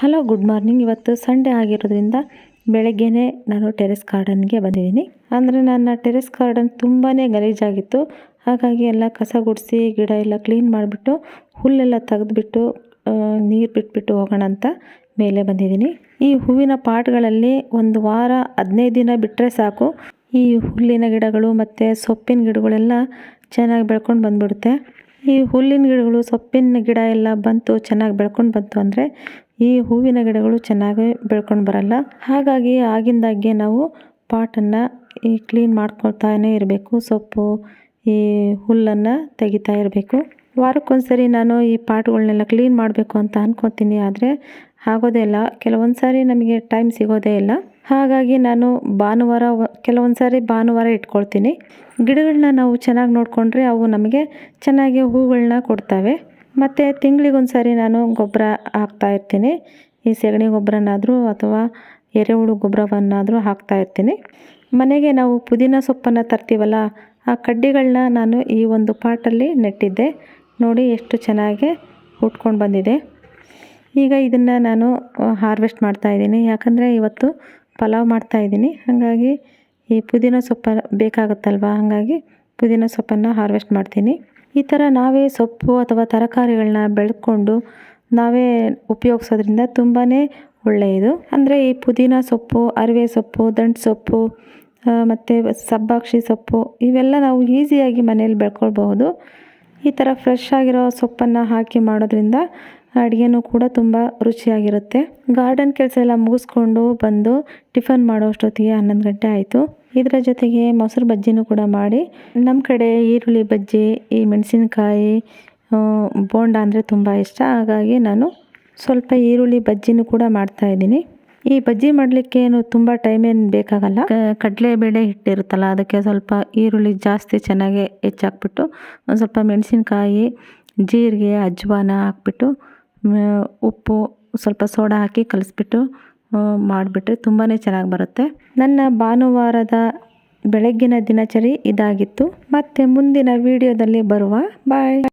Hello good morning ಇವತ್ತು Sunday ಆಗಿರೋದ್ರಿಂದ ಬೆಳಗ್ಗೆನೇ ನಾನು ಟೆರೆಸ್ ಗಾರ್ಡನ್ಗೆ ಬಂದಿದ್ದೀನಿ. ಅಂದರೆ ನನ್ನ ಟೆರೆಸ್ ಗಾರ್ಡನ್ ತುಂಬಾ ಗಲೀಜಾಗಿತ್ತು. ಹಾಗಾಗಿ ಎಲ್ಲ ಕಸ ಗುಡಿಸಿ, ಗಿಡ ಎಲ್ಲ ಕ್ಲೀನ್ ಮಾಡಿಬಿಟ್ಟು ಹುಲ್ಲೆಲ್ಲ ತೆಗೆದುಬಿಟ್ಟು ನೀರು ಬಿಟ್ಬಿಟ್ಟು ಹೋಗೋಣ ಅಂತ ಮೇಲೆ ಬಂದಿದ್ದೀನಿ. ಈ ಹೂವಿನ ಪಾಟ್ಗಳಲ್ಲಿ ಒಂದು ವಾರ ಹದಿನೈದು ದಿನ ಬಿಟ್ಟರೆ ಸಾಕು. ಈ ಹುಲ್ಲಿನ ಗಿಡಗಳು ಮತ್ತು ಸೊಪ್ಪಿನ ಗಿಡಗಳೆಲ್ಲ ಚೆನ್ನಾಗಿ ಬೆಳ್ಕೊಂಡು ಬಂದ್ಬಿಡುತ್ತೆ. ಈ ಹುಲ್ಲಿನ ಗಿಡಗಳು ಸೊಪ್ಪಿನ ಗಿಡ ಎಲ್ಲ ಬಂತು, ಚೆನ್ನಾಗಿ ಬೆಳ್ಕೊಂಡು ಬಂತು ಅಂದರೆ ಈ ಹೂವಿನ ಗಿಡಗಳು ಚೆನ್ನಾಗಿ ಬೆಳ್ಕೊಂಡು ಬರಲ್ಲ. ಹಾಗಾಗಿ ಆಗಿಂದಾಗ್ಗೆ ನಾವು ಪಾಟನ್ನು ಈ ಕ್ಲೀನ್ ಮಾಡ್ಕೊಳ್ತಾನೆ ಇರಬೇಕು. ಸೊಪ್ಪು, ಈ ಹುಲ್ಲನ್ನು ತೆಗಿತಾ ಇರಬೇಕು. ವಾರಕ್ಕೊಂದ್ಸರಿ ನಾನು ಈ ಪಾಟ್ಗಳನ್ನೆಲ್ಲ ಕ್ಲೀನ್ ಮಾಡಬೇಕು ಅಂತ ಅಂದ್ಕೊತೀನಿ ಆದರೆ ಆಗೋದೇ ಇಲ್ಲ. ಕೆಲವೊಂದು ಸಾರಿ ನಮಗೆ ಟೈಮ್ ಸಿಗೋದೇ ಇಲ್ಲ. ಹಾಗಾಗಿ ನಾನು ಭಾನುವಾರ ಕೆಲವೊಂದು ಸಾರಿ ಭಾನುವಾರ ಇಟ್ಕೊಳ್ತೀನಿ. ಗಿಡಗಳನ್ನ ನಾವು ಚೆನ್ನಾಗಿ ನೋಡಿಕೊಂಡ್ರೆ ಅವು ನಮಗೆ ಚೆನ್ನಾಗಿ ಹೂಗಳನ್ನ ಕೊಡ್ತವೆ. ಮತ್ತು ತಿಂಗಳಿಗೊಂದು ಸಾರಿ ನಾನು ಗೊಬ್ಬರ ಹಾಕ್ತಾ ಇರ್ತೀನಿ. ಈ ಸೆಗಣಿ ಗೊಬ್ಬರನಾದರೂ ಅಥವಾ ಎರೆಹುಳು ಗೊಬ್ಬರವನ್ನಾದರೂ ಹಾಕ್ತಾ ಇರ್ತೀನಿ. ಮನೆಗೆ ನಾವು ಪುದೀನ ಸೊಪ್ಪನ್ನು ತರ್ತೀವಲ್ಲ, ಆ ಕಡ್ಡಿಗಳನ್ನ ನಾನು ಈ ಒಂದು ಪಾಟಲ್ಲಿ ನೆಟ್ಟಿದ್ದೆ. ನೋಡಿ ಎಷ್ಟು ಚೆನ್ನಾಗಿ ಹುಟ್ಕೊಂಡು ಬಂದಿದೆ. ಈಗ ಇದನ್ನು ನಾನು ಹಾರ್ವೆಸ್ಟ್ ಮಾಡ್ತಾ ಇದ್ದೀನಿ. ಯಾಕಂದರೆ ಇವತ್ತು ಪಲಾವ್ ಮಾಡ್ತಾ ಇದ್ದೀನಿ. ಹಾಗಾಗಿ ಈ ಪುದೀನ ಸೊಪ್ಪ ಬೇಕಾಗುತ್ತಲ್ವ? ಹಾಗಾಗಿ ಪುದೀನ ಸೊಪ್ಪನ್ನು ಹಾರ್ವೆಸ್ಟ್ ಮಾಡ್ತೀನಿ. ಈ ಥರ ನಾವೇ ಸೊಪ್ಪು ಅಥವಾ ತರಕಾರಿಗಳನ್ನ ಬೆಳ್ಕೊಂಡು ನಾವೇ ಉಪಯೋಗಿಸೋದ್ರಿಂದ ತುಂಬಾ ಒಳ್ಳೆಯದು. ಅಂದರೆ ಈ ಪುದೀನ ಸೊಪ್ಪು, ಅರಿವೆ ಸೊಪ್ಪು, ದಂಟು ಸೊಪ್ಪು ಮತ್ತು ಸಬ್ಬಾಕ್ಷಿ ಸೊಪ್ಪು ಇವೆಲ್ಲ ನಾವು ಈಸಿಯಾಗಿ ಮನೇಲಿ ಬೆಳ್ಕೊಳ್ಬಹುದು. ಈ ಥರ ಫ್ರೆಶ್ ಆಗಿರೋ ಸೊಪ್ಪನ್ನು ಹಾಕಿ ಮಾಡೋದ್ರಿಂದ ಅಡುಗೆನೂ ಕೂಡ ತುಂಬ ರುಚಿಯಾಗಿರುತ್ತೆ. ಗಾರ್ಡನ್ ಕೆಲಸ ಎಲ್ಲ ಮುಗಿಸ್ಕೊಂಡು ಬಂದು ಟಿಫನ್ ಮಾಡೋ ಅಷ್ಟೊತ್ತಿಗೆ ಹನ್ನೊಂದು ಗಂಟೆ ಆಯಿತು. ಇದರ ಜೊತೆಗೆ ಮೊಸರು ಬಜ್ಜಿನೂ ಕೂಡ ಮಾಡಿ. ನಮ್ಮ ಕಡೆ ಈರುಳ್ಳಿ ಬಜ್ಜಿ, ಈ ಮೆಣಸಿನಕಾಯಿ ಬೋಂಡ ಅಂದರೆ ತುಂಬ ಇಷ್ಟ. ಹಾಗಾಗಿ ನಾನು ಸ್ವಲ್ಪ ಈರುಳ್ಳಿ ಬಜ್ಜಿನೂ ಕೂಡ ಮಾಡ್ತಾಯಿದ್ದೀನಿ ಈ ಬಜ್ಜಿ ಮಾಡಲಿಕ್ಕೆ ಏನು ತುಂಬ ಟೈಮ್ ಏನು ಬೇಕಾಗಲ್ಲ. ಕಡಲೆಬೇಳೆ ಹಿಟ್ಟಿರುತ್ತಲ್ಲ, ಅದಕ್ಕೆ ಸ್ವಲ್ಪ ಈರುಳ್ಳಿ ಜಾಸ್ತಿ ಚೆನ್ನಾಗಿ ಹೆಚ್ಚಾಕ್ಬಿಟ್ಟು ಒಂದು ಸ್ವಲ್ಪ ಮೆಣಸಿನಕಾಯಿ, ಜೀರಿಗೆ, ಅಜ್ವಾನ ಹಾಕ್ಬಿಟ್ಟು ಉಪ್ಪು, ಸ್ವಲ್ಪ ಸೋಡಾ ಹಾಕಿ ಕಲಿಸ್ಬಿಟ್ಟು ಮಾಡಿಬಿಟ್ರೆ ತುಂಬಾ ಚೆನ್ನಾಗಿ ಬರುತ್ತೆ. ನನ್ನ ಭಾನುವಾರದ ಬೆಳಗ್ಗಿನ ದಿನಚರಿ ಇದಾಗಿತ್ತು. ಮತ್ತೆ ಮುಂದಿನ ವಿಡಿಯೋದಲ್ಲಿ ಬರುವ. ಬಾಯ್